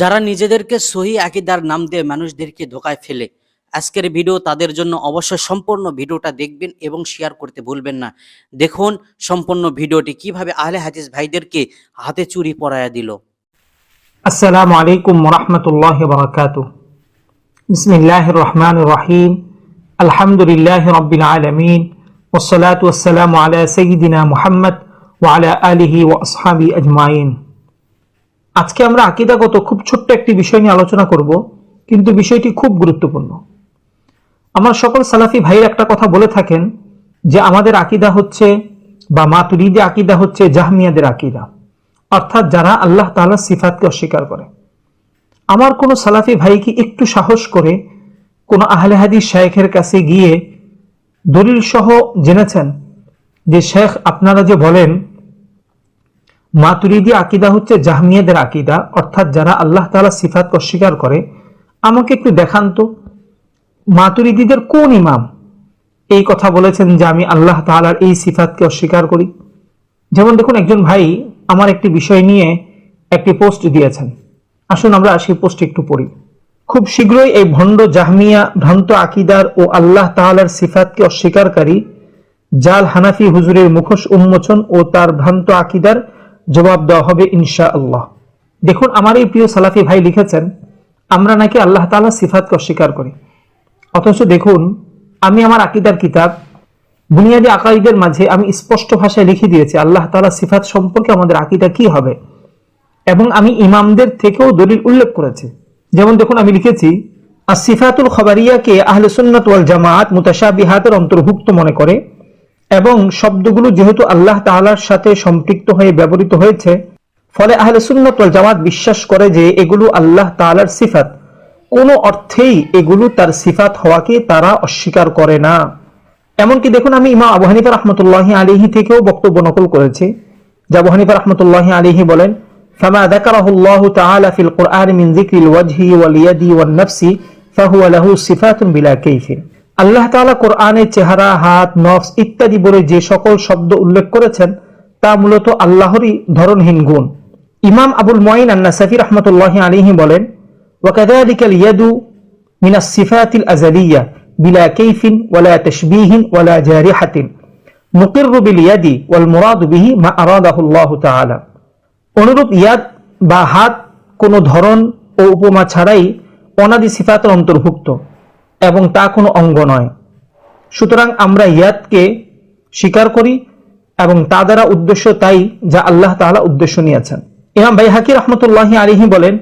যারা নিজেদেরকে সহি আকিদার নাম দিয়ে মানুষদেরকে ধোকায় ফেলে, আজকের ভিডিও তাদের জন্য অবশ্যই সম্পূর্ণ ভিডিওটা দেখবেন এবং শেয়ার করতে ভুলবেন না। দেখুন সম্পূর্ণ ভিডিওটি কীভাবে আহলে হাজিজ ভাইদেরকে হাতে চুরি পরাইয়া দিল। আসসালামু আলাইকুম রহমতুল্লাহ বরকাত বিসমিল্লাহ রহমান রহিম। আলহামদুলিল্লাহ রবিল আলমিন। ওসলাত ওসালাম আলা সঈদিনা মোহাম্মদ ওয়ালা আলিহি ওয়াসহাবি আজমাইন। আজকে আমরা আকিদাগত খুব ছোট্ট একটি বিষয় নিয়ে আলোচনা করব, কিন্তু বিষয়টি খুব গুরুত্বপূর্ণ। আমার সকল সালাফি ভাইয়ের একটা কথা বলে থাকেন যে আমাদের আকিদা হচ্ছে বা মাতুরিদি আকিদা হচ্ছে জাহমিয়াদের আকিদা। অর্থাৎ যারা আল্লাহ তাআলা সিফাতকে অস্বীকার করে। আমার কোনো সালাফি ভাই কি একটু সাহস করে কোনো আহলে হাদিস শেখের কাছে গিয়ে দলিল সহ জেনেছেন যে, শেখ, আপনারা যে বলেন মাতুরিদি আকিদা হচ্ছে জাহমিয়াদের আকিদা, অর্থাৎ যারা আল্লাহ তাআলা সিফাতকে অস্বীকার করে। আমাকে একটু দেখান তো, মাতুরিদিদের কোন ইমাম এই কথা বলেছেন যে আমি আল্লাহ তাআলার এই সিফাতকে অস্বীকার করি? যেমন দেখুন, একজন ভাই আমার একটি বিষয় নিয়ে একটি পোস্ট দিয়েছেন। আসুন আমরা সেই পোস্ট একটু পড়ি। খুব শীঘ্রই এই ভণ্ড জাহমিয়া ভ্রান্ত আকিদার ও আল্লাহ তাআলার সিফাতকে অস্বীকারী জাল হানাফি হুজুরের মুখোশ উন্মোচন ও তার ভ্রান্ত আকিদার জবাব দেওয়া হবে ইনশা আল্লাহ দেখুন, আমার এই প্রিয় সালাফি ভাই লিখেছেন, আমরা নাকি আল্লাহ তাআলা সিফাতকে অস্বীকার করি। অথচ দেখুন, আমি আমার আকিদার কিতাব, বুনিয়াদি আকাইদের মাঝে আমি স্পষ্ট ভাষায় লিখে দিয়েছি, আল্লাহ তালা সিফাত সম্পর্কে আমাদের আকিদা কি হবে? এবং আমি ইমামদের থেকেও দলিল উল্লেখ করেছি। যেমন দেখুন, আমি লিখেছি আর সিফাতুল খবরিয়াকে আহলে সুন্নাত ওয়াল জামাত মুতাশাবিহাতের অন্তর্ভুক্ত মনে করে এবং শব্দগুলো যেহেতু আল্লাহ তাআলার সাথে সম্পৃক্ত হয়ে ব্যবহৃত হয়েছে ফলে আহলে সুন্নাত ওয়াল জামাত বিশ্বাস করে যে এগুলো আল্লাহ তাআলার সিফাত কোনো অর্থেই এগুলো তার সিফাত হওয়াকে তারা অস্বীকার করে না এমনকি দেখুন আমি ইমা আবু হানিফা রহমতুল্লাহ আলিহি থেকেও বক্তব্য নকল করেছি যা আবু হানিফা রহমতুল্লাহ আলিহি বলেন فما ذكره الله تعالى في القرآن من ذكر الوجه واليد والنفس فهو له صفات بلا كيف আল্লাহ তালা কোরআনে চেহারা, হাত, নফস ইত্যাদি বলে যে সকল শব্দ উল্লেখ করেছেন, তা মূলত আল্লাহরই ধরনহীন গুণ। ইমাম আবুল মঈন আন্না সাফি রহমতুল্লাহ আলিহি বলেন ওয়াকাদালিকাল ইয়াদু মিনাস সিফাতিল আজালিয়া বিলা কেইফিন ওয়ালা তশবিহিন ওয়ালা জারিহাতিন। মুকিররু বিল ইয়াদি ওয়াল মুরাদু বিহি মা আরাদাহুল্লাহু তাআলা। অনুরূপ ইয়াদ বা হাত কোনো ধরন ও উপমা ছাড়াই অনাদি সিফাতের অন্তর্ভুক্ত। এবং তা কোনো অঙ্গ নয়। সুতরাং আমরা ইয়াদকে স্বীকার করি এবং তা দ্বারা উদ্দেশ্য তাই যা আল্লাহ তাহলে উদ্দেশ্য নিয়েছেন। ইমাম ভাই বাইহাকি রহমতুল্লাহ আলিহি বলেন,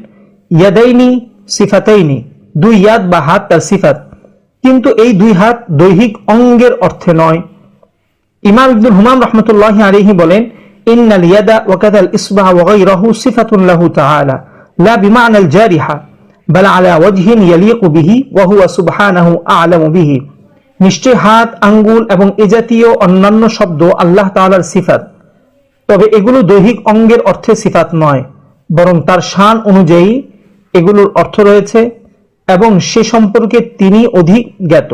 ইয়াদাইনি সিফাতাইনি। দুই ইয়াদ বা হাত তার সিফাত। কিন্তু এই দুই হাত দৈহিক অঙ্গের অর্থে নয়। ইমাম ইবদুল হুমাম রহমতুল্লাহ আলিহি বলেন, ইন্নাল ইয়াদা ওয়াকাদাল ইসবাহ ওয়াগাইরাহু সিফাতুল্লাহু তাআলা, লা বিমানাল জারিহা। বাল আলা ওয়াজহিন ইয়ালিয়াকু বিহি ওয়া হুয়া সুবহানাহু আ'লামু বিহি। নিশ্চয় হাত, আঙ্গুল এবং এ জাতীয় অন্যান্য শব্দ আল্লাহ তাআলার সিফাত। তবে এগুলো দৈহিক অঙ্গের অর্থে সিফাত নয়, বরং তার শান অনুযায়ী এগুলোর অর্থ রয়েছে এবং সে সম্পর্কে তিনি অধিক জ্ঞাত।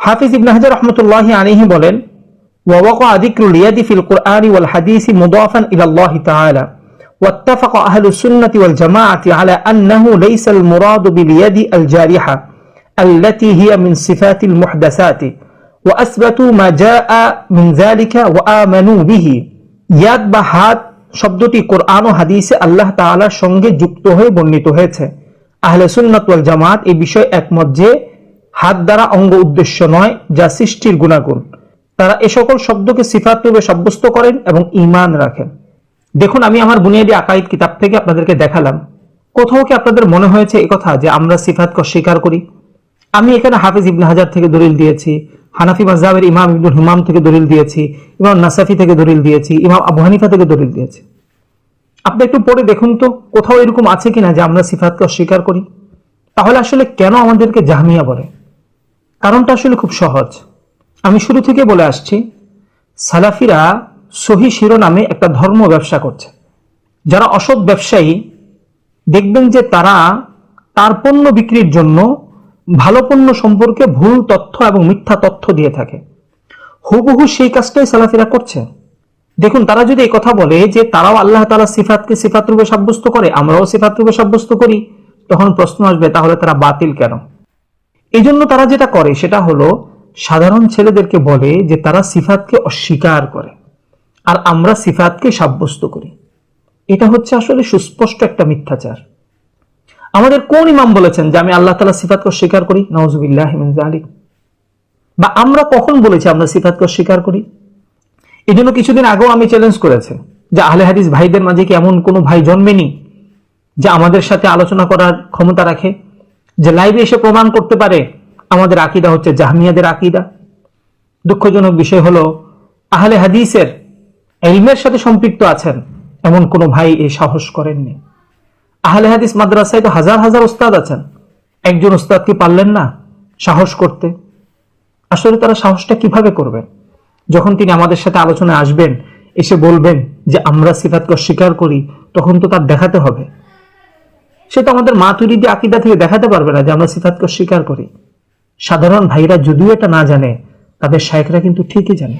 হাফিজ ইবন হাজার রহমতুল্লাহ আনিহি বলেন ওয়াক আদিক্রুল ইয়াদি ফিল কোরআন ওয়াল হাদিস মুদাফান ইলাল্লাহ তাআলা। واتفق أهل السنة والجماعة على أنه ليس المراد باليد الجارحة التي هي من صفات المحدثات وأثبتوا ما جاء من ذلك وآمنوا به ইয়াদ বা হাত শব্দটি কোরআন ও হাদিসে আল্লাহ তাআলার সঙ্গে যুক্ত হয়ে বর্ণিত হয়েছে আহলে সুন্নাত ওয়াল জামাত এই বিষয়ে একমত যে হাত দ্বারা অঙ্গ উদ্দেশ্য নয় যা সৃষ্টির গুণাগুণ তারা এ সকল শব্দকে সিফাত রূপে সাব্যস্ত করেন এবং ইমান রাখেন দেখুন, আমি আমার বুনিয়াদি আকাইদ কিতাব থেকে আপনাদেরকে দেখালাম। কোথাও কি আপনাদের মনে হয়েছে কথা যে আমরা সিফাতকে অস্বীকার করি? আমি এখানে হাফিজ ইবনে হাজার থেকে দলিল দিয়েছি, হানাফি মাজহাবের ইমাম ইবনুল হুমাম থেকে দলিল দিয়েছি, ইমাম নাসাফি থেকে দলিল দিয়েছি, ইমাম আবু হানিফা থেকে দলিল দিয়েছি। আপনি একটু পড়ে দেখুন তো, কোথাও এরকম আছে কিনা যে আমরা সিফাতকে অস্বীকার করি? তাহলে আসলে কেন আমাদেরকে জাহমিয়া বলে? কারণটা আসলে খুব সহজ। আমি শুরু থেকে বলে আসছি, সালাফিরা সহি শিরোনামে একটা ধর্ম ব্যবসা করছে। যারা অসৎ ব্যবসায়ী, দেখবেন যে তারা তার পণ্য বিক্রির জন্য ভালো পণ্য সম্পর্কে ভুল তথ্য এবং মিথ্যা তথ্য দিয়ে থাকে। হুবহু সেই কাজটাই সালাফিরা করছে। দেখুন, তারা যদি এই কথা বলে যে তারাও আল্লাহ তালা সিফাতকে সিফাত রূপে সাব্যস্ত করে, আমরাও সিফাত রূপে সাব্যস্ত করি, তখন প্রশ্ন আসবে, তাহলে তারা বাতিল কেন? এই জন্য তারা যেটা করে, সেটা হলো সাধারণ ছেলেদেরকে বলে যে তারা সিফাতকে অস্বীকার করে। আর আমরা সিফাতকে সাব্যস্ত করি। এটা হচ্ছে আসলে সুস্পষ্ট একটা মিথ্যাচার। আমাদের কোন ইমাম বলেছেন যে আমি আল্লাহ তালা সিফাতকে অস্বীকার করি? নওয়াজুবিল্লাহ আলিক বা আমরা কখন বলেছি আমরা সিফাতকে অস্বীকার করি? এই জন্য কিছুদিন আগেও আমি চ্যালেঞ্জ করেছি যে আহলে হাদিস ভাইদের মাঝে কি এমন কোনো ভাই জন্মেনি যে আমাদের সাথে আলোচনা করার ক্ষমতা রাখে? যে লাইভে এসে প্রমাণ করতে পারে আমাদের আকিদা হচ্ছে জাহমিয়াদের আকিদা। দুঃখজনক বিষয় হলো, আহলে হাদিসের এলমের সাথে সম্পৃক্ত আছেন, এমন কোনো ভাই এই সাহস করেননি। আহলে হাদিস মাদ্রাসায় তো হাজার হাজার ওস্তাদ আছেন। একজন ওস্তাদ কি পারলেন না সাহস করতে? আসলে তারা সাহসটা কীভাবে করবেন? যখন তিনি আমাদের সাথে আলোচনায় আসবেন, এসে বলবেন যে আমরা সিফাতকে অস্বীকার করি, তখন তো তার দেখাতে হবে। সে তো আমাদের মা তুরিদি আকিদা থেকে দেখাতে পারবে না যে আমরা সিফাতকে অস্বীকার করি। সাধারণ ভাইরা যদিও এটা না জানে, তাদের শায়েখরা কিন্তু ঠিকই জানে।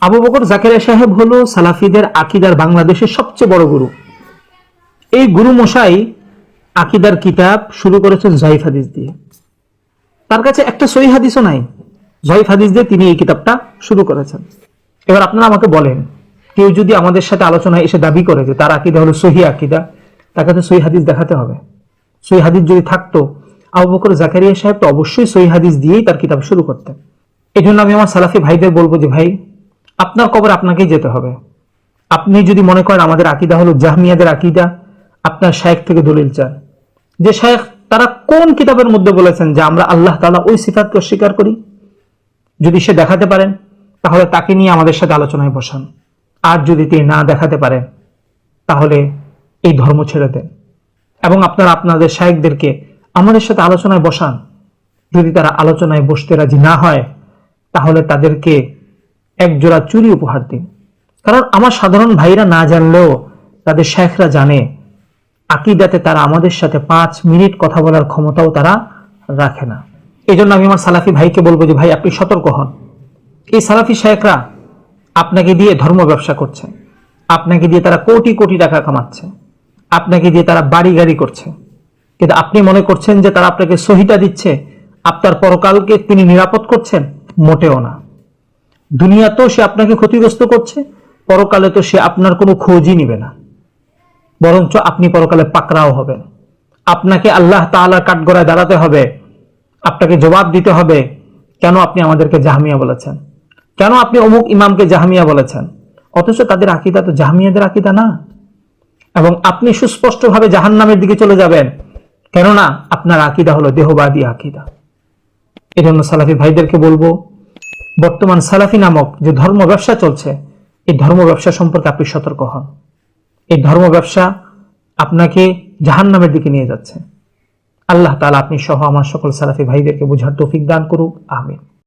আবু বকর জাকেরিয়া সাহেব হলো সালাফিদের আকিদার বাংলাদেশের সবচেয়ে বড় গুরু। এই গুরু মশাই আকিদার কিতাব শুরু করেছেন জাইফ হাদিস দিয়ে। তার কাছে একটা সহি হাদিসও নাই। জয়ীফ হাদিস দিয়ে তিনি এই কিতাবটা শুরু করেছেন। এবার আপনারা আমাকে বলেন, কেউ যদি আমাদের সাথে আলোচনায় এসে দাবি করে যে তার আকিদা হলো সহি আকিদা, তার কাছে সহি হাদিস দেখাতে হবে। সহি হাদিস যদি থাকতো, আবু বকর জাকারিয়া সাহেব তো অবশ্যই সহি হাদিস দিয়েই তার কিতাব শুরু করতেন। এই জন্য আমি আমার সালাফি ভাইদের বলব যে, ভাই আপনার কবর আপনাকেই যেতে হবে। আপনি যদি মনে করেন আমাদের আকিদা হলো জাহমিয়াদের আকিদা, আপনার শায়েখ থেকে দলিল চান। যে শায়েখ, তারা কোন কিতাবের মধ্যে বলেছেন যে আমরা আল্লাহ তাআলা ওই সিফাতকে অস্বীকার করি? যদি সে দেখাতে পারেন, তাহলে তাকে নিয়ে আমাদের সাথে আলোচনায় বসান। আর যদি তিনি না দেখাতে পারেন, তাহলে এই ধর্ম ছেড়ে দেন। এবং আপনারা আপনাদের শায়েকদেরকে আমাদের সাথে আলোচনায় বসান। যদি তারা আলোচনায় বসতে রাজি না হয়, তাহলে তাদেরকে এক জোড়া চুরি উপহার দিন। কারণ আমার সাধারণ ভাইরা না জানলেও তাদের শেখরা জানে, আকিদাতে তারা আমাদের সাথে পাঁচ মিনিট কথা বলার ক্ষমতাও তারা রাখে না। এই জন্য আমি আমার সালাফি ভাইকে বলব যে, ভাই, আপনি সতর্ক হন। এই সালাফি শেখরা আপনাকে দিয়ে ধর্ম ব্যবসা করছে। আপনাকে দিয়ে তারা কোটি কোটি টাকা কামাচ্ছে। আপনাকে দিয়ে তারা বাড়ি গাড়ি করছে। কিন্তু আপনি মনে করছেন যে তারা আপনাকে সহিটা দিচ্ছে? আপনার পরকালকে তিনি নিরাপদ করছেন? মোটেও না। দুনিয়াতেও সে আপনাকে ক্ষতিগ্রস্ত করছে পরকালে তো সে আপনার কোনো খোঁজই নিবে না। বরঞ্চ আপনি পরকালে পাকড়াও হবেন। আপনাকে আল্লাহ তাআলার কাঠগড়ায় দাঁড়াতে হবে, আপনাকে জবাব দিতে হবে, কেন আপনি আমাদেরকে জাহামিয়া বলেছেন? কেন আপনি অমুক ইমামকে জাহামিয়া বলেছেন? অথচ তাদের আকিদা তো জাহামিয়াদের আকিদা না। এবং আপনি সুস্পষ্টভাবে জাহান্নামের দিকে চলে যাবেন, কেননা আপনার আকিদা হলো দেহবাদী আকিদা। এই জন্য সালাফি ভাইদেরকে বলব বর্তমান সালাফি নামক যে ধর্ম ব্যবসা চলছে, এই ধর্ম ব্যবসা সম্পর্কে আপনি সতর্ক হন। এই ধর্ম ব্যবসা আপনাকে জাহান নামের দিকে নিয়ে যাচ্ছে। আল্লাহ তালা আপনি সহ আমার সকল সালাফি ভাইদেরকে বোঝার তৌফিক দান করুক, আমিন।